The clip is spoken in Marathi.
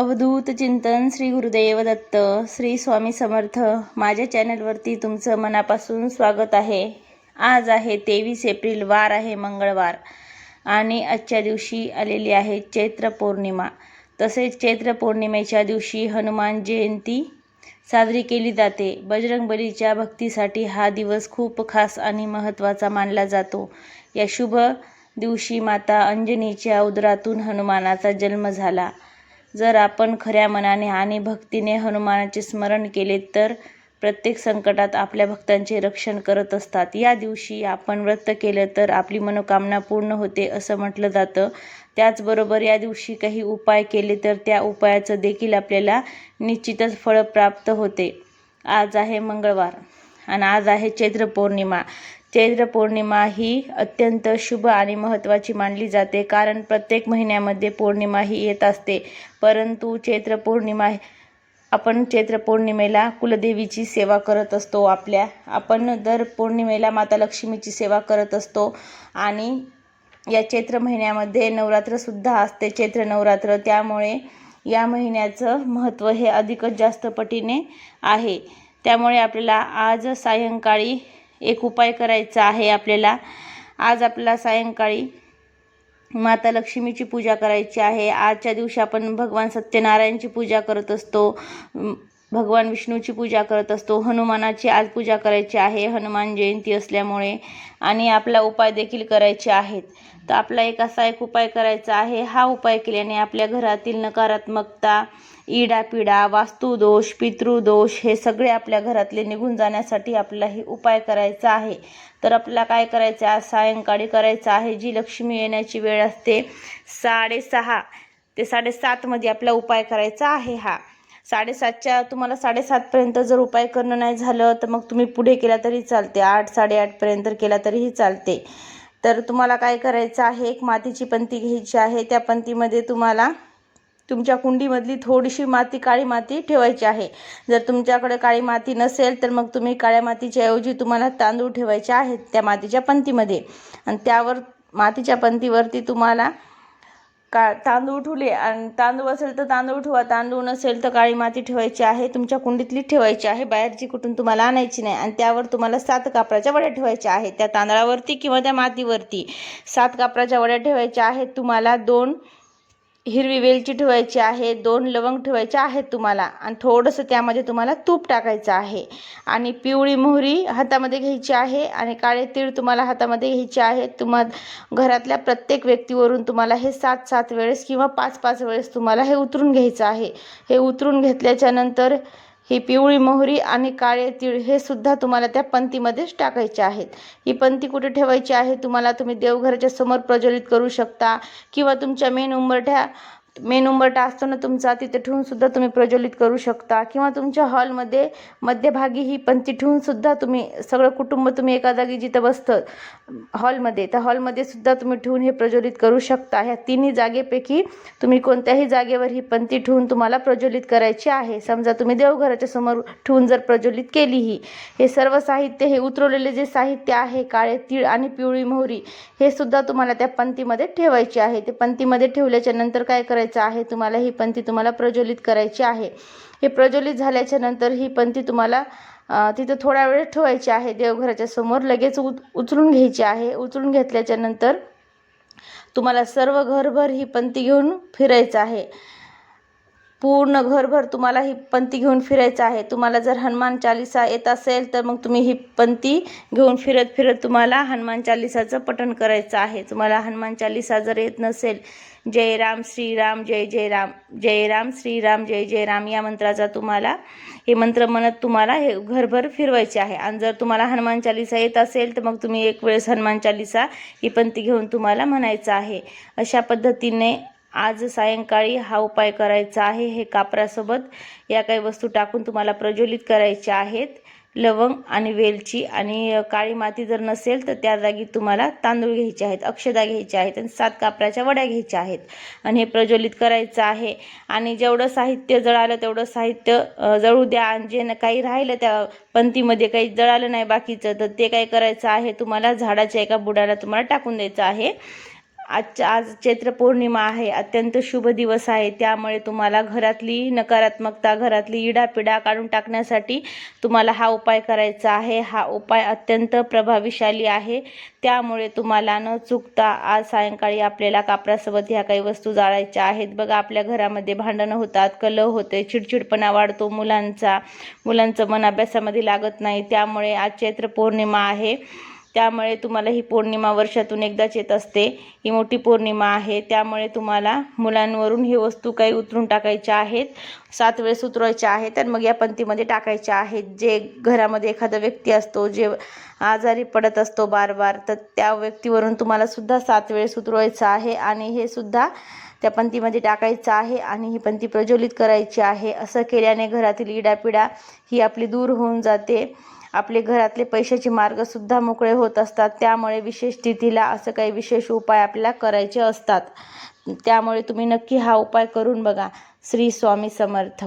अवधूत चिंतन श्री गुरुदेव दत्त श्री स्वामी समर्थ. माझ्या चॅनलवरती तुमचं मनापासून स्वागत आहे. आज आहे तेवीस एप्रिल वार आहे मंगळवार. आणि आजच्या दिवशी आलेली आहे चैत्र पौर्णिमा. तसेच चैत्र पौर्णिमेच्या दिवशी हनुमान जयंती साजरी केली जाते. बजरंगबलीच्या भक्तीसाठी हा दिवस खूप खास आणि महत्त्वाचा मानला जातो. या शुभ दिवशी माता अंजनीच्या उदरातून हनुमानाचा जन्म झाला. जर आपण खऱ्या मनाने आणि भक्तीने हनुमानाचे स्मरण केले तर प्रत्येक संकटात आपल्या भक्तांचे रक्षण करत असतात. या दिवशी आपण व्रत केलं तर आपली मनोकामना पूर्ण होते असं म्हटलं जातं. त्याचबरोबर या दिवशी काही उपाय केले तर त्या उपायाचं देखील आपल्याला निश्चितच फळ प्राप्त होते. आज आहे मंगळवार आणि आज आहे चैत्र पौर्णिमा. चैत्र पौर्णिमा ही अत्यंत शुभ आणि महत्त्वाची मानली जाते कारण प्रत्येक महिन्यामध्ये पौर्णिमा ही येत असते. परंतु चैत्र पौर्णिमा आपण चैत्र पौर्णिमेला कुलदेवीची सेवा करत असतो. आपल्या आपण दर पौर्णिमेला माता लक्ष्मीची सेवा करत असतो आणि या चैत्र महिन्यामध्ये नवरात्रसुद्धा असते चैत्र नवरात्र. त्यामुळे या महिन्याचं महत्त्व हे अधिकच जास्त पटीने आहे. त्यामुळे आपल्याला आज सायंकाळी एक उपाय करायचा आहे आपल्याला. आज आपला सायंकाळी माता लक्ष्मीची पूजा करायची आहे. आजच्या दिवशी आपण भगवान सत्यनारायणची पूजा करत असतो. भगवान विष्णूची पूजा करत असतो. हनुमानाची आज पूजा करायची आहे. हनुमान जयंती असल्यामुळे आणि आपला उपाय देखील करायचे आहेत. तर आपला एक असा एक उपाय करायचा आहे. हा उपाय केल्याने आपल्या घरातील नकारात्मकता इडापिडा वास्तुदोष पितृदोष हे सगळे आपल्या घरातले निघून जाण्यासाठी आपला हे उपाय करायचा आहे. तर आपल्याला काय करायचं? आहे सायंकाळी करायचं आहे. जी लक्ष्मी येण्याची वेळ असते साडेसहा ते साडेसातमध्ये आपला उपाय करायचा आहे हा. साडेसातच्या तुम्हाला साडेसातपर्यंत जर उपाय करणं नाही झालं तर मग तुम्ही पुढे केला तरी चालते. आठ साडेआठपर्यंत केला तरीही चालते. तर तुम्हाला काय करायचं आहे? एक मातीची पंती घ्यायची आहे. त्या पंतीमध्ये तुम्हाला तुमच्या कुंडीमधली थोडीशी माती काळी माती ठेवायची आहे. जर तुमच्याकडे काळी माती नसेल तर मग तुम्ही काळ्या मातीच्या ऐवजी तुम्हाला तांदूळ ठेवायचे आहेत त्या मातीच्या पंतीमध्ये आणि त्यावर मातीच्या पंतीवरती तुम्हाला का तांदूळ ठेवले आणि तांदूळ असेल तर तांदूळ ठेवा. तांदूळ नसेल तर काळी माती ठेवायची आहे. तुमच्या कुंडीतली ठेवायची आहे. बाहेरची कुठून तुम्हाला आणायची नाही. आणि त्यावर तुम्हाला सात कापराच्या वड्या ठेवायच्या आहेत. त्या तांदळावरती किंवा त्या मातीवरती सात कापराच्या वड्या ठेवायच्या आहेत. तुम्हाला दोन हिरवी वेलची ठेवायची आहे दोन लवंग ठेवायचे आहेत तुम्हाला आणि थोडंसं त्यामध्ये तुम्हाला तूप टाकायचं आहे. आणि पिवळी मोहरी हातामध्ये घ्यायची आहे आणि काळे तीळ तुम्हाला हातामध्ये घ्यायचे आहे. तुम्हा घरातल्या प्रत्येक व्यक्तीवरून तुम्हाला हे सात सात वेळेस किंवा पाच पाच वेळेस तुम्हाला हे उतरून घ्यायचं आहे. हे उतरून घेतल्याच्यानंतर ही पिवळी मोहरी आणि काळे तीळ हे सुद्धा तुम्हाला त्या पंतीमध्येच टाकायचे आहेत. ही पंती कुठे ठेवायची आहे? तुम्हाला तुम्ही देवघराच्या समोर प्रज्वलित करू शकता किंवा तुमच्या मेन उंबरठ्या मेन उंबरटा असतो ना तुमचा तिथे ठेवून सुद्धा तुम्ही प्रज्वलित करू शकता. किंवा तुमच्या हॉलमध्ये मध्यभागी ही पंथी ठेवून सुद्धा तुम्ही सगळं कुटुंब तुम्ही एका जागी जिथं बसतं हॉलमध्ये त्या हॉलमध्ये सुद्धा तुम्ही ठेवून हे प्रज्वलित करू शकता. ह्या तिन्ही जागेपैकी तुम्ही कोणत्याही जागेवर ही पंती ठेवून तुम्हाला प्रज्वलित करायची आहे. समजा तुम्ही देवघराच्या समोर ठेवून जर प्रज्वलित केली ही हे सर्व साहित्य हे उतरवलेले जे साहित्य आहे काळे तीळ आणि पिवळी मोहरी हे सुद्धा तुम्हाला त्या पंतीमध्ये ठेवायचे आहे. ते पंतीमध्ये ठेवल्याच्या नंतर काय करायचं? आहे तुम्हाला ही पंथी तुम्हाला प्रज्वलित करायची आहे. हे प्रज्वलित झाल्याच्यानंतर ही पंथी तुम्हाला तिथं थोडा वेळ ठेवायची आहे. देवघराच्या समोर लगेच उच उचलून घ्यायची आहे. उचलून घेतल्याच्या नंतर तुम्हाला सर्व घरभर ही पंती घेऊन फिरायचं आहे. पूर्ण घरभर तुम्हाला ही पंती घेऊन फिरायचं आहे. तुम्हाला जर हनुमान चालिसा येत असेल तर मग तुम्ही ही पंती घेऊन फिरत फिरत तुम्हाला हनुमान चालिसाचं पठण करायचं आहे. तुम्हाला हनुमान चालिसा जर येत नसेल जय राम श्रीराम जय जय राम जय राम श्रीराम जय जय राम या मंत्राचा तुम्हाला हे मंत्र म्हणत तुम्हाला हे घरभर फिरवायचे आहे. आणि जर तुम्हाला हनुमान चालिसा येत असेल तर मग तुम्ही एक वेळेस हनुमान चालिसा ही पंती घेऊन तुम्हाला म्हणायचं आहे. अशा पद्धतीने आज सायंकाळी हा उपाय करायचा आहे हे कापरासोबत या काही वस्तू टाकून तुम्हाला प्रज्वलित करायच्या आहेत. लवंग आणि वेलची आणि काळी माती जर नसेल तर त्या जागी तुम्हाला तांदूळ घ्यायचे आहेत अक्षदा घ्यायच्या आहेत आणि सात कापराच्या वड्या घ्यायच्या आहेत. आणि हे प्रज्वलित करायचं आहे. आणि जेवढं साहित्य जळालं तेवढं साहित्य जळू द्या. आणि जे काही राहिलं त्या पंथीमध्ये काही जळालं नाही बाकीचं तर ते काय करायचं आहे? तुम्हाला झाडाच्या एका बुडाला तुम्हाला टाकून द्यायचं आहे. आजच्या आज चैत्र पौर्णिमा आहे अत्यंत शुभ दिवस आहे. त्यामुळे तुम्हाला घरातली नकारात्मकता घरातली इडापिडा काढून टाकण्यासाठी तुम्हाला हा उपाय करायचा आहे. हा उपाय अत्यंत प्रभावीशाली आहे. त्यामुळे तुम्हाला न चुकता आज सायंकाळी आपल्याला कापरासोबत ह्या काही वस्तू जाळायच्या आहेत. बघा आपल्या घरामध्ये भांडणं होतात कलह होते चिडचिडपणा वाढतो मुलांचा. मुलांचं मन अभ्यासामध्ये लागत नाही. त्यामुळे आज चैत्र पौर्णिमा आहे. त्यामुळे तुम्हाला ही पौर्णिमा वर्षातून एकदाच येत असते. ही मोठी पौर्णिमा आहे. त्यामुळे तुम्हाला मुलांवरून ही वस्तू काही उतरून टाकायच्या आहेत. सात वेळेस उतरवायच्या आहेत तर मग या पंथीमध्ये टाकायच्या आहेत. जे घरामध्ये एखादा व्यक्ती असतो जे आजारी पडत असतो बार बार तर त्या व्यक्तीवरून तुम्हाला सुद्धा सात वेळेस उतरवायचं आहे आणि हे सुद्धा त्या पंथीमध्ये टाकायचं आहे आणि ही पंथी प्रज्वलित करायची आहे. असं केल्याने घरातील इडापिडा ही आपली दूर होऊन जाते. आपले घरातले पैशाचे मार्गसुद्धा मोकळे होत असतात. त्यामुळे विशेष तिथीला असं काही विशेष उपाय आपल्याला करायचे असतात. त्यामुळे तुम्ही नक्की हा उपाय करून बघा. श्री स्वामी समर्थ.